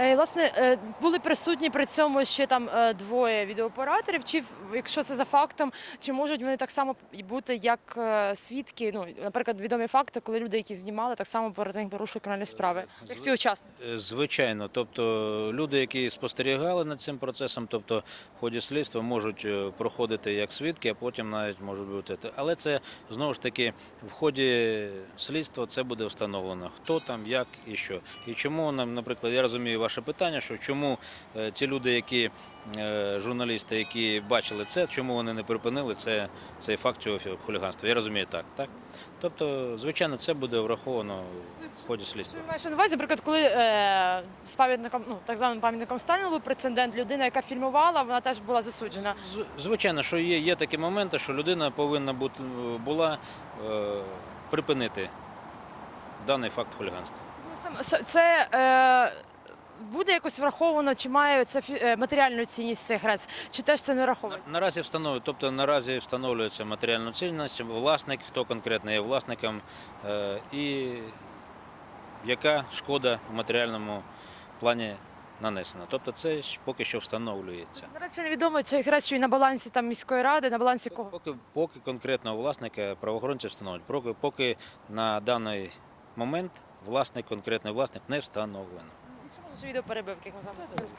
Е, Власне, е, були присутні при цьому ще там е, двоє відеооператорів. Чи якщо це за фактом, чи можуть вони так само бути як свідки? Ну, наприклад, відомі факти, коли люди, які знімали, так само перед тим порушили кримінальні справи, як співучасники. Е, Звичайно, тобто люди, які спостерігали над цим процесом, тобто в ході слідства можуть проходити як свідки, а потім навіть можуть бути. Але це знову ж таки в ході слідства це буде встановлено, хто там, як і що. І чому нам, наприклад, я розумію ваше питання, що чому е, ці люди, які е, журналісти, які бачили це, чому вони не припинили це, цей факт цього хуліганства? Я розумію так, так. Тобто, звичайно, це буде враховано в ході слідства. Маєш на увазі, наприклад, коли е, з пам'ятником, ну так званим пам'ятником Сталіна був прецедент, людина, яка фільмувала, вона теж була засуджена. З- Звичайно, що є, є такі моменти, що людина повинна бути була е, припинити даний факт хуліганства. Ну, Це е, буде якось враховано, чи має це е, матеріальну цінність цих граць, чи теж це не враховується? Наразі встановлюють, тобто наразі встановлюється матеріальну цінність, власник, хто конкретно є власником, е, і яка шкода в матеріальному плані нанесена. Тобто це ж поки що встановлюється. Наразі невідомо, чи грець, що і на балансі там міської ради, на балансі кого. Поки, поки конкретного власника правоохоронці встановлюють. Поки, поки на даний момент власник, конкретний власник не встановлено. Якщо можеш відео перебив як ми з вами